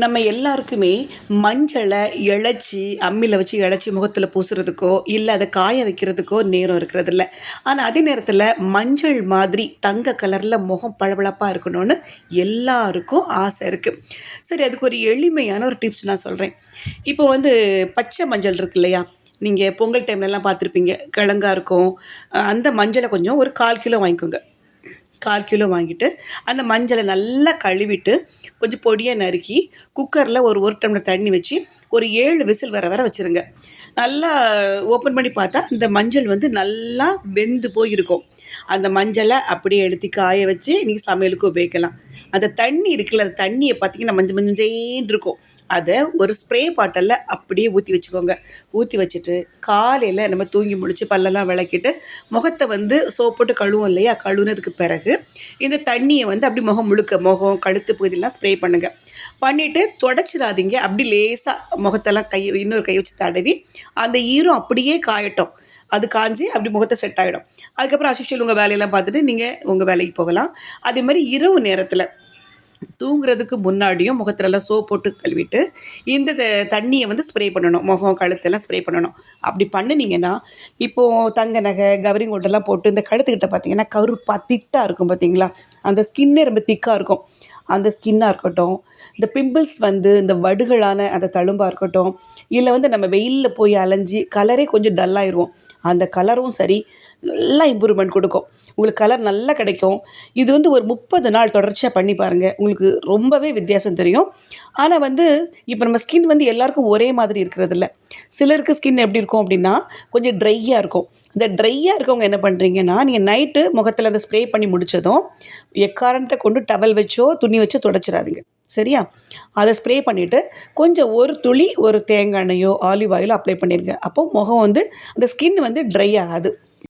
நம்ம எல்லாருக்குமே மஞ்சளை இழைச்சி அம்மியில் வச்சு இழைச்சி முகத்தில் பூசுறதுக்கோ இல்லை அதை காய வைக்கிறதுக்கோ நேரம் இருக்கிறதில்ல. ஆனால் அதே நேரத்தில் மஞ்சள் மாதிரி தங்க கலரில் முகம் பளபளப்பாக இருக்கணும்னு எல்லாருக்கும் ஆசை இருக்குது சரி அதுக்கு ஒரு எளிமையான ஒரு டிப்ஸ் நான் சொல்கிறேன் இப்போ வந்து பச்சை மஞ்சள் இருக்கு இல்லையா? நீங்கள் பொங்கல் டைம்லலாம் பார்த்துருப்பீங்க. கிழங்கா இருக்கும். அந்த மஞ்சளை கொஞ்சம் ஒரு கால் கிலோ வாங்கிக்கோங்க. கால் கிலோ வாங்கிட்டு அந்த மஞ்சளை நல்லா கழுவிட்டு கொஞ்சம் பொடியாக நறுக்கி குக்கரில் ஒரு ஒரு டம்ளர் தண்ணி வச்சு ஒரு ஏழு விசில் வர வர வச்சுருங்க. நல்லா ஓப்பன் பண்ணி பார்த்தா இந்த மஞ்சள் வந்து நல்லா வெந்து போயிருக்கும். அந்த மஞ்சளை அப்படியே எழுத்தி காய வச்சு நீங்கள் சமையலுக்கு உபயோகிக்கலாம். அந்த தண்ணி இருக்குல்ல அந்த தண்ணியை பார்த்தீங்கன்னா மஞ்சள் மஞ்சேன்னு இருக்கும். அதை ஒரு ஸ்ப்ரே பாட்டலில் அப்படியே ஊற்றி வச்சுக்கோங்க. ஊற்றி வச்சுட்டு காலையில் நம்ம தூங்கி முடிச்சு பல்லெல்லாம் விளக்கிட்டு முகத்தை வந்து சோப்போட்டு கழுவோம் இல்லையா? கழுவுனதுக்கு பிறகு இந்த தண்ணியை வந்து அப்படி முகம் முழுக்க முகம் கழுத்து பகுதியெல்லாம் ஸ்ப்ரே பண்ணுங்கள் பண்ணிவிட்டு தொடச்சிடாதீங்க. அப்படி லேசாக முகத்தெல்லாம் கை இன்னொரு கை வச்சு தடவி அந்த ஈரம் அப்படியே காயட்டும். அது காஞ்சி அப்படி முகத்தை செட் ஆகிடும் அதுக்கப்புறம் அசிஷியல் உங்கள் வேலையெல்லாம் பார்த்துட்டு நீங்கள் உங்கள் வேலைக்கு போகலாம். அதே மாதிரி இரவு நேரத்தில் தூங்குறதுக்கு முன்னாடியும் முகத்துலலாம் சோப் போட்டு கழுவிட்டு இந்த த- தண்ணியை வந்து ஸ்ப்ரே பண்ணணும். முகம் கழுத்தெல்லாம் ஸ்ப்ரே பண்ணணும். அப்படி பண்ணினீங்கன்னா இப்போது தங்க நகை கவரிங் கோல்டெல்லாம் போட்டு இந்த கழுத்துக்கிட்ட பார்த்தீங்கன்னா கருப்பா திட்டாக இருக்கும் பார்த்தீங்களா அந்த ஸ்கின்னே ரொம்ப திக்காக இருக்கும். அந்த ஸ்கின்னாக இருக்கட்டும் இந்த பிம்பிள்ஸ் வந்து இந்த வடுகளான அந்த தழும்பாக இருக்கட்டும் இல்லை வந்து நம்ம வெயிலில் போய் அலைஞ்சி கலரே கொஞ்சம் டல்லாயிருவோம் அந்த கலரும் சரி நல்லா இம்ப்ரூவ்மெண்ட் கொடுக்கும். உங்களுக்கு கலர் நல்லா கிடைக்கும். இது வந்து ஒரு முப்பது நாள் தொடர்ச்சியாக பண்ணி பாருங்கள் உங்களுக்கு ரொம்பவே வித்தியாசம் தெரியும். ஆனால் வந்து இப்போ நம்ம ஸ்கின் வந்து எல்லாருக்கும் ஒரே மாதிரி இருக்கிறதில்ல. சிலருக்கு ஸ்கின் எப்படி இருக்கும் அப்படின்னா கொஞ்சம் ட்ரையாக இருக்கும். இந்த ட்ரையாக இருக்கவங்க என்ன பண்ணுறீங்கன்னா நீங்கள் நைட்டு முகத்தில் அந்த ஸ்ப்ரே பண்ணி முடிச்சதும் எக்காரணத்தை கொண்டு டவல் வச்சோ துணி வச்சோ தொடச்சிடாதீங்க. சரியா? அதை ஸ்ப்ரே பண்ணிவிட்டு கொஞ்சம் ஒரு துளி ஒரு தேங்காய் எண்ணெயோ ஆலிவ் ஆயிலோ அப்ளை பண்ணிடுங்க அப்போ முகம் வந்து அந்த ஸ்கின் வந்து ட்ரை ஆகாது.